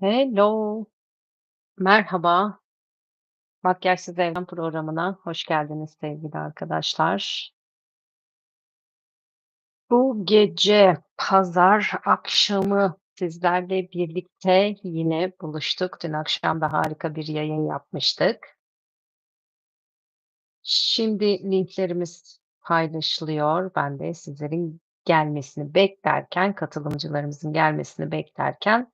Hello, merhaba. Makyajsız Evren programına hoş geldiniz sevgili arkadaşlar. Bu gece pazar akşamı sizlerle birlikte yine buluştuk. Dün akşam da harika bir yayın yapmıştık. Şimdi linklerimiz paylaşılıyor. Ben de sizlerin gelmesini beklerken, katılımcılarımızın gelmesini beklerken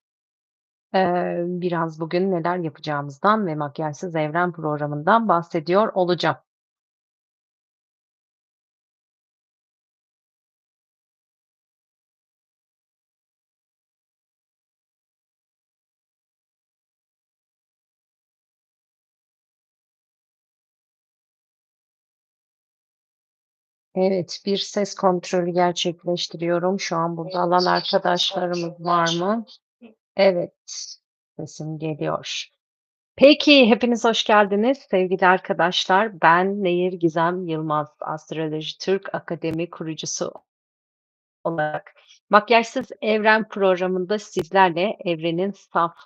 Biraz bugün neler yapacağımızdan ve Makyajsız Evren programından bahsediyor olacağım. Evet, bir ses kontrolü gerçekleştiriyorum. Şu an burada alan arkadaşlarımız var mı? Evet, sesim geliyor. Peki, hepiniz hoş geldiniz sevgili arkadaşlar. Ben Nehir Gizem Yılmaz, Astroloji Türk Akademi kurucusu olarak Makyajsız Evren programında sizlerle evrenin saf,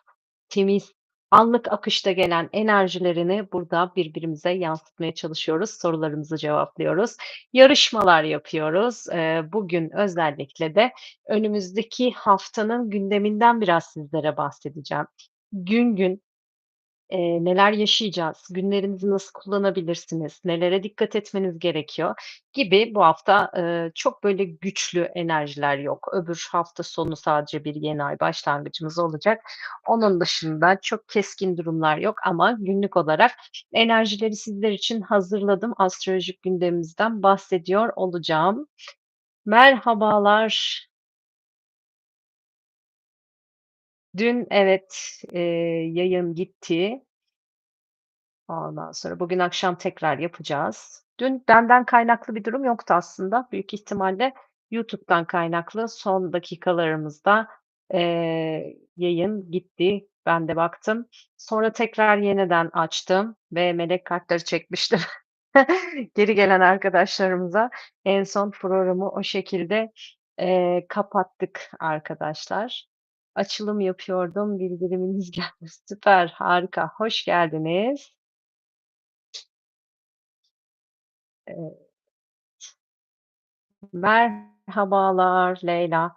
temiz, anlık akışta gelen enerjilerini burada birbirimize yansıtmaya çalışıyoruz. Sorularımızı cevaplıyoruz. Yarışmalar yapıyoruz. Eee, bugün özellikle de önümüzdeki haftanın gündeminden biraz sizlere bahsedeceğim. Gün gün Eee, neler yaşayacağız, günlerinizi nasıl kullanabilirsiniz, nelere dikkat etmeniz gerekiyor gibi bu hafta, eee, çok böyle güçlü enerjiler yok. Öbür hafta sonu sadece bir yeni ay başlangıcımız olacak. Onun dışında çok keskin durumlar yok ama günlük olarak enerjileri sizler için hazırladım. Astrolojik gündemimizden bahsediyor olacağım. Merhabalar. Dün evet, eee, yayın gitti. Ondan sonra bugün akşam tekrar yapacağız. Dün benden kaynaklı bir durum yoktu aslında. Büyük ihtimalle YouTube'dan kaynaklı son dakikalarımızda, eee, yayın gitti. Ben de baktım. Sonra tekrar yeniden açtım ve melek kartları çekmiştim. Geri gelen arkadaşlarımıza en son programı o şekilde, eee, kapattık arkadaşlar. Açılım yapıyordum, bildiriminiz geldi. Süper, harika, hoş geldiniz. Eee Merhabalar Leyla.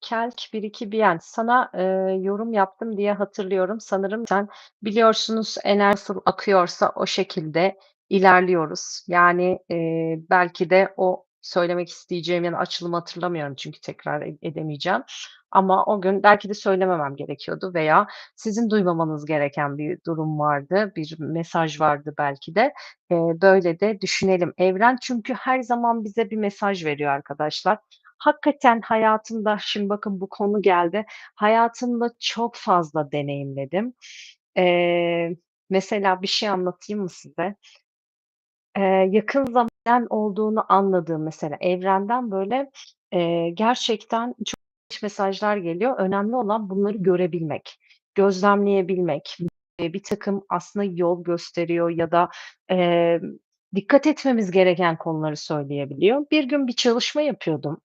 Kelk 1-2 Sana, eee, yorum yaptım diye hatırlıyorum. Sanırım sen biliyorsunuz enerji akıyorsa o şekilde ilerliyoruz. Yani, eee, belki de o söylemek isteyeceğim yani açılımı hatırlamıyorum çünkü tekrar ed edemeyeceğim. Ama o gün belki de söylememem gerekiyordu veya sizin duymamanız gereken bir durum vardı, bir mesaj vardı belki de. Eee, böyle de düşünelim. Evren çünkü her zaman bize bir mesaj veriyor arkadaşlar. Hakikaten hayatımda, şimdi bakın bu konu geldi. Hayatımda çok fazla deneyimledim. Eee, mesela bir şey anlatayım mı size? Eee, yakın zaman olduğunu anladığım mesela evrenden böyle, eee, gerçekten çok mesajlar geliyor. Önemli olan bunları görebilmek, gözlemleyebilmek. Eee, birtakım aslında yol gösteriyor ya da, emm, dikkat etmemiz gereken konuları söyleyebiliyor. Bir gün bir çalışma yapıyordum.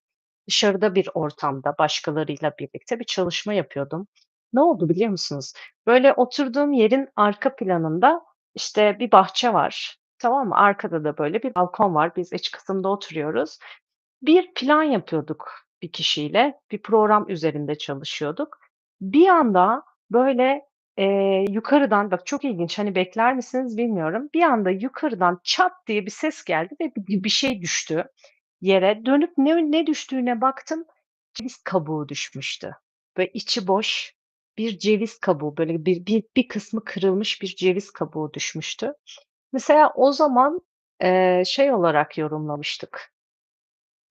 Dışarıda bir ortamda başkalarıyla birlikte bir çalışma yapıyordum. Ne oldu biliyor musunuz? Böyle oturduğum yerin arka planında, işte, bir bahçe var, tamam mı? Arkada da böyle bir balkon var. Biz iç kısımda oturuyoruz. Bir plan yapıyorduk bir kişiyle, bir program üzerinde çalışıyorduk. Bir anda, böyle, eee, yukarıdan, bak çok ilginç, hani, bekler misiniz bilmiyorum. Bir anda yukarıdan çat diye bir ses geldi ve bi bir şey düştü yere. Dönüp ne ne düştüğüne baktım, ceviz kabuğu düşmüştü. Böyle içi boş bir ceviz kabuğu, böyle bir bir bir kısmı kırılmış bir ceviz kabuğu düşmüştü. Mesela o zaman, eee, şey olarak yorumlamıştık.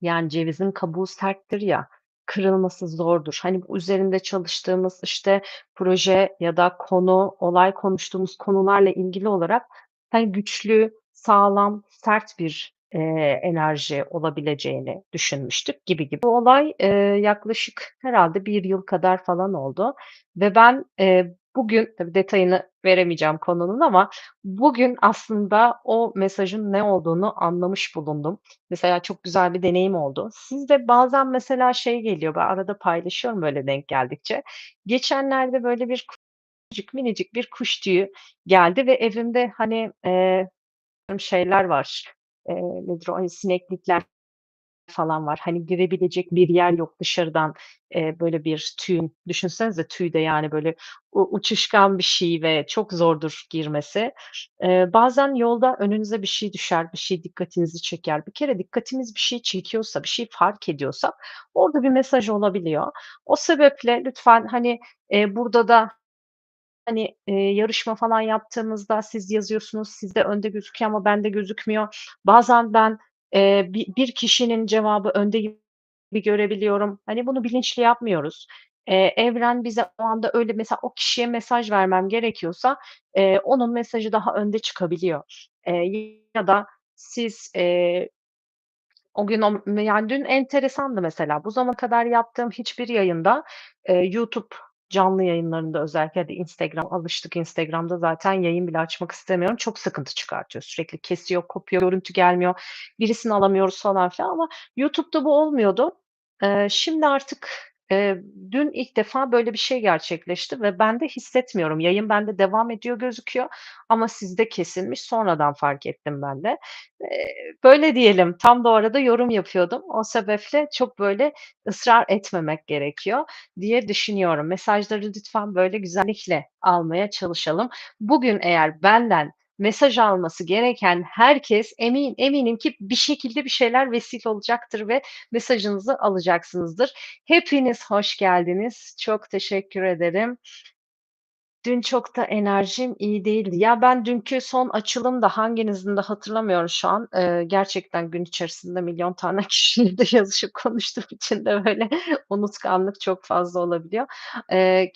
Yani cevizin kabuğu serttir ya, kırılması zordur. Hani, üzerinde çalıştığımız, işte, proje ya da konu, olay konuştuğumuz konularla ilgili olarak, hani, güçlü, sağlam, sert bir, eee, enerji olabileceğini düşünmüştük gibi gibi. Bu olay, eee, yaklaşık herhâlde 1 yıl kadar falan oldu ve ben, eee, bugün, tabii detayını veremeyeceğim konunun ama bugün aslında o mesajın ne olduğunu anlamış bulundum. Mesela çok güzel bir deneyim oldu. Sizde bazen mesela şey geliyor, ben arada paylaşıyorum böyle denk geldikçe. Geçenlerde böyle bir minicik bir kuş tüyü geldi ve evimde, hani, eee, şeyler var, eee, nedir o, hani, sineklikler falan var. Hani, girebilecek bir yer yok dışarıdan, eee, böyle bir tüyün. Düşünsenize tüy de yani böyle uçuşkan bir şey ve çok zordur girmesi. Eee, bazen yolda önünüze bir şey düşer, bir şey dikkatinizi çeker. Bir kere dikkatimiz bir şey çekiyorsa, bir şey fark ediyorsak orada bir mesaj olabiliyor. O sebeple lütfen, hani, eee, burada da, hani, eee, yarışma falan yaptığımızda siz yazıyorsunuz, sizde önde gözüküyor ama bende gözükmüyor. Bazen ben, eee, bi bir kişinin cevabı önde gibi görebiliyorum. Hani, bunu bilinçli yapmıyoruz. Eee, evren bize o anda öyle mesela o kişiye mesaj vermem gerekiyorsa, eee, onun mesajı daha önde çıkabiliyor. Eee, ya da siz, eee, o gün yani dün enteresandı mesela. Bu zamana kadar yaptığım hiçbir yayında, eee, YouTube canlı yayınlarında özellikle hadi Instagram alıştık Instagram'da zaten yayın bile açmak istemiyorum. Çok sıkıntı çıkartıyor. Sürekli kesiyor, kopuyor, görüntü gelmiyor, birisini alamıyoruz falan filan ama YouTube'da bu olmuyordu. Eee, şimdi artık, eee, dün ilk defa böyle bir şey gerçekleşti ve ben de hissetmiyorum. Yayın bende devam ediyor gözüküyor ama sizde kesilmiş. Sonradan fark ettim ben de. Eee, böyle diyelim, tam da arada yorum yapıyordum. O sebeple çok böyle ısrar etmemek gerekiyor diye düşünüyorum. Mesajları lütfen böyle güzellikle almaya çalışalım. Bugün eğer benden mesaj alması gereken herkes emin eminim ki bir şekilde bir şeyler vesile olacaktır ve mesajınızı alacaksınızdır. Hepiniz hoş geldiniz. Çok teşekkür ederim. Dün çok da enerjim iyi değildi. Ya, ben dünkü son açılımda hanginizin de hatırlamıyorum şu an. Eee, gerçekten gün içerisinde milyon tane kişiyle de yazışıp konuştuğum için de böyle unutkanlık çok fazla olabiliyor. Eee